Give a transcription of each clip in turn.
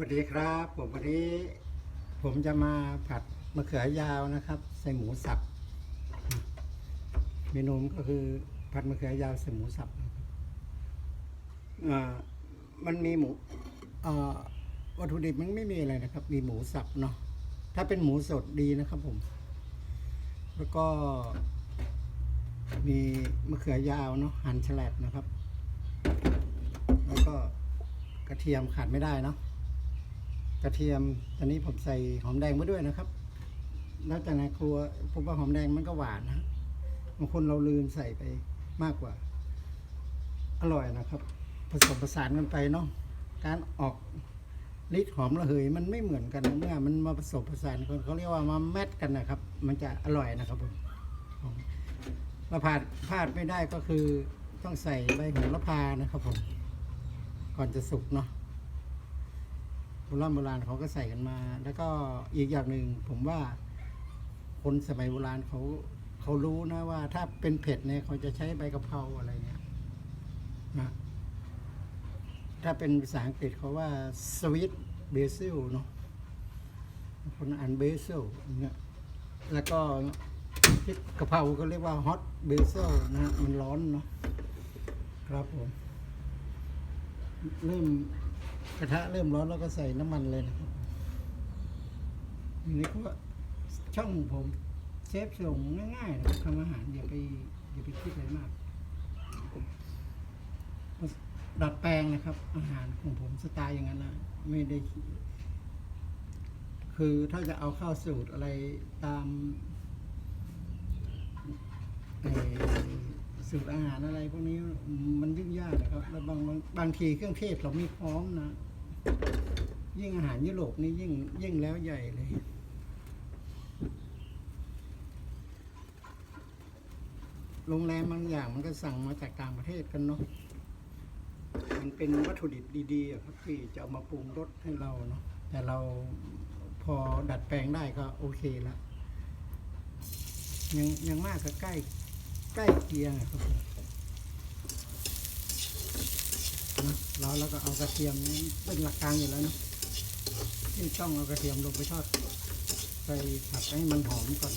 วัสดีครับ ผมวันนี้ผมจะมาผัดมะเขือยาวนะครับ ใส่หมูสับ เมนูก็คือผัดมะเขือยาวใส่หมูสับมันมีหมูวัตถุดิบมันไม่มีอะไรนะครับ มีหมูสับเนาะถ้าเป็นหมูสดดีนะครับผม แล้วก็มีมะเขือยาวเนาะหั่นแฉลบนะครับ แล้วก็กระเทียมขาดไม่ได้เนาะ กระเทียมตอนนี้ผมใส่หอมแดงมาด้วยนะครับ แล้วจากในครัวผมว่าหอมแดงมันก็หวานนะบางคนเราลืมใส่ไปมากกว่า อร่อยนะครับ ผสมผสานกันไปเนาะการออกฤทธิ์หอมระเหยมันไม่เหมือนกันเมื่อมันมาผสมผสานกันเขาเรียกว่ามาแมทกันนะครับ มันจะอร่อยนะครับผมมาพลาดพลาดไม่ได้ก็คือต้องใส่ใบโหระพานะครับผม ก่อนจะสุกเนาะ โบราณโบราณเขาก็ใส่กันมา แล้วก็อีกอย่างหนึ่งผมว่า คนสมัยโบราณเขาเขารู้นะว่า ถ้าเป็นเผ็ดเนี่ยเขาจะใช้ใบกะเพราอะไรเนี่ยนะถ้าเป็นภาษาอังกฤษเขาว่าสวิตเบซิลเนาะคนอ่านเบซิลเนี่ยแล้วก็พริกกะเพราก็เรียกว่าฮอตเบซิลนะมันร้อนเนาะครับผมเริ่ม กระทะเริ่มร้อนแล้วก็ใส่น้ำมันเลยนะครับอันนี้ก็ช่องผมเชฟส่งง่ายๆนะทำอาหารอย่าไปอย่าไปคิดอะไรมากดัดแปลงนะครับ อาหารของผมสไตล์อย่างนั้นนะไม่ได้ คือถ้าจะเอาเข้าสูตรอะไรตามเอ่อ สูตรอาหารอะไรพวกนี้มันยุ่งยากนะครับ แล้วบางบางบางทีเครื่องเทศเราไม่พร้อมนะ ยิ่งอาหารยุโรปนี่ยิ่งยิ่งแล้วใหญ่เลยโรงแรมบางอย่างมันก็สั่งมาจากต่างประเทศกันเนาะ มันเป็นวัตถุดิบดีๆครับที่จะเอามาปรุงรสให้เราเนาะ แต่เราพอดัดแปลงได้ก็โอเคล้วยังยังมากก็ใกล้ ใกล้เคียงอะครับผมนะแล้วก็เอากระเทียมเป็นหลักการอยู่แล้วนะที่ต้องเอากระเทียมลงไปทอดไปผัดให้มันหอมก่อน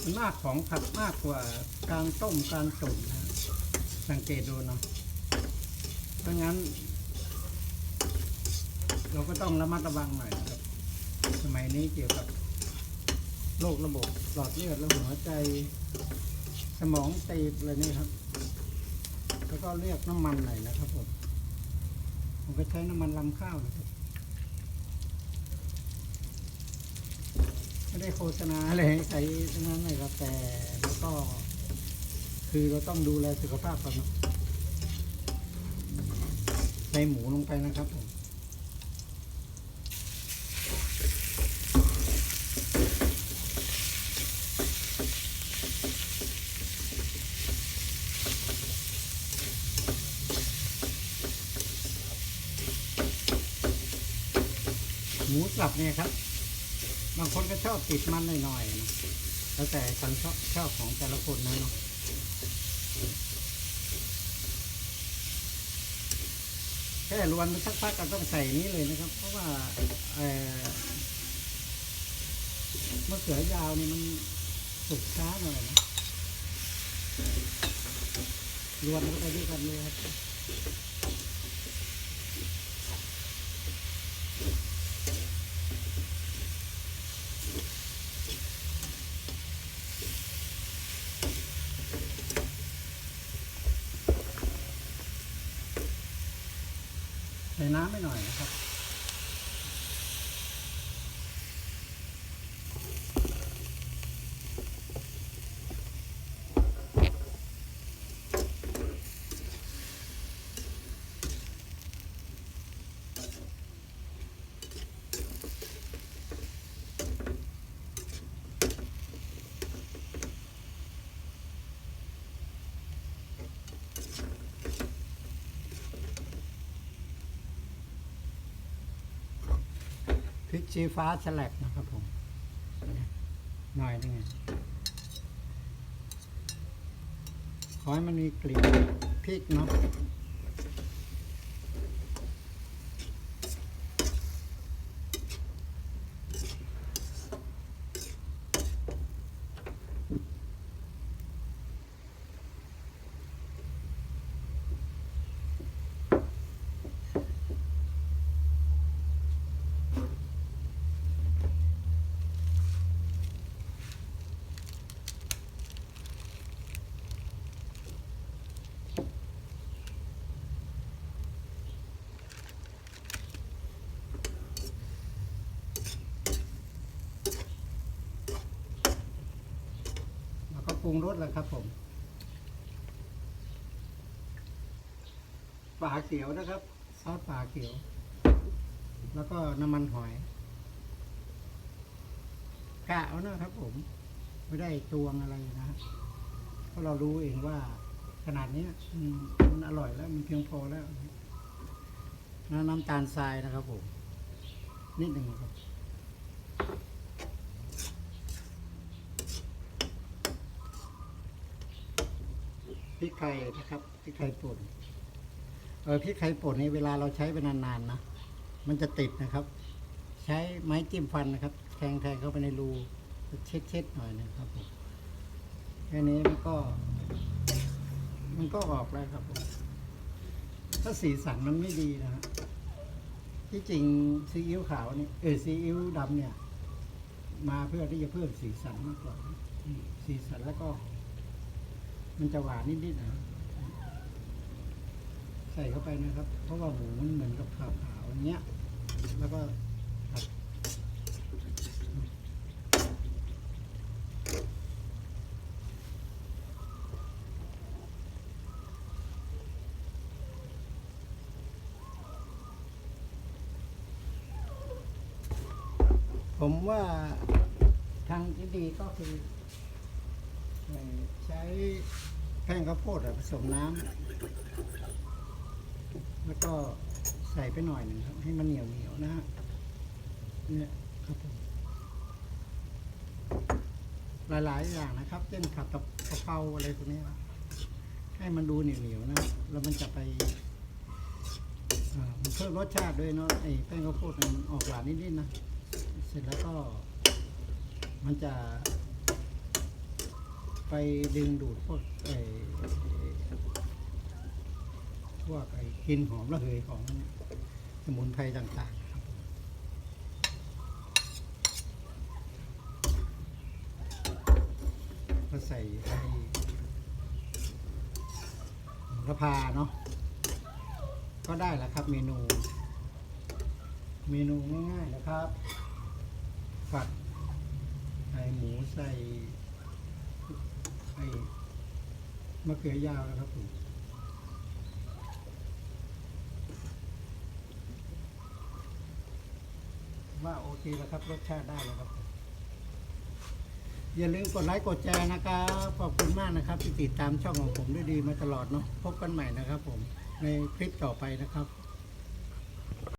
ส่วนมากของผัดมากกว่าการต้มการตุ๋นนะสังเกตดูเนาะเพราะงั้น เราก็ต้องระมัดระวังหน่อยนะครับ สมัยนี้เกี่ยวกับโรคระบบหลอดเลือดและหัวใจ สมองตีบอะไรนี่ครับ แล้วก็เรียกน้ำมันหน่อยนะครับผมผมก็ใช้น้ำมันลำข้าวนะครับไม่ได้โฆษณาอะไรให้ใช้ทั้งนั้นเลยครับแต่แล้วก็ คือเราต้องดูแลสุขภาพก่อนเนอะใส่หมูลงไปนะครับผม มูสับเนี่ยครับ บางคนก็ชอบติดมันหน่อยๆนะแล้วแต่ความชอบชอบของแต่ละคนนะเนาะแค่รวนสักพักก็ต้องใส่นี้เลยนะครับ เพราะว่าเอ่อมะเขือยาวนี่มันสุกช้าหน่อยนะรวนเข้าไปด้วยกันเลยครับ ใส่น้ำไม่หน่อยนะครับ พริกชี้ฟ้าสลักนะครับผม หน่อยนึงขอให้มันมีกลิ่นพริกเนาะ รุงรสแล้วครับผมปลาเขียวนะครับ ซอสปลาเขียว แล้วก็น้ำมันหอยกะเอานะครับผม ไม่ได้ตวงอะไรนะเพราะเรารู้เองว่าขนาดนี้มันอร่อยแล้วมันเพียงพอแล้วแล้วน้ำตาลทรายนะครับผมนิดหนึ่งครับ พริกไทยนะครับพริกไทยป่นเออพริกไทยป่นนี่เวลาเราใช้ไปนานๆนะมันจะติดนะครับ ใช้ไม้จิ้มฟันนะครับแทงแทงเข้าไปในรูเช็ดเช็ดๆหน่อยนะครับผมแค่นี้มันก็ มันก็ออกแล้วครับผมถ้าสีสันมันไม่ดีนะฮะที่จริงซีอิ๊วขาวนี่เออซีอิ๊วดำเนี่ย มาเพื่อที่จะเพิ่มสีสันมากกว่าอืมสีสันแล้วก็ มันจะหวานนิดๆนะใส่เข้าไปนะครับ เพราะว่าหมูมันเหมือนกับขาวๆอย่างเงี้ย แล้วก็ผัดผมว่าทางที่ดีก็คือเอ่อใช้ แป้งข้าวโพดผสมน้ำแล้วก็ใส่ไปหน่อยหนึ่งครับ ให้มันเหนียวเหนียวๆนะฮะเนี่ยครับผมหลายๆอย่างนะครับเช่นผัดกับกะเพราอะไรพวกนี้นะให้มันดูเหนียวเหนียวๆนะ แล้วมันจะไปมันเพิ่มรสชาติด้วยเนาะไอ้แป้งข้าวโพดมันออกหวานนิดๆนะ เสร็จแล้วก็มันจะ ไปดึงดูดพวกไอ้พวกไอ้กลิ่นหอมระเหยของสมุนไพรต่างๆครับก็ใส่ไอ้ระพาเนาะก็ได้แล้วครับเมนู เมนูง่ายๆนะครับผัดไอหมูใส่ ไอ้มะเขือยาวนะครับผมว่าโอเคแล้วครับรสชาติได้แล้วครับ อย่าลืมกดไลค์กดแชร์นะครับ ขอบคุณมากนะครับที่ติดตามช่องของผมด้วยดีมาตลอดเนาะพบกันใหม่นะครับผมในคลิปต่อไปนะครับ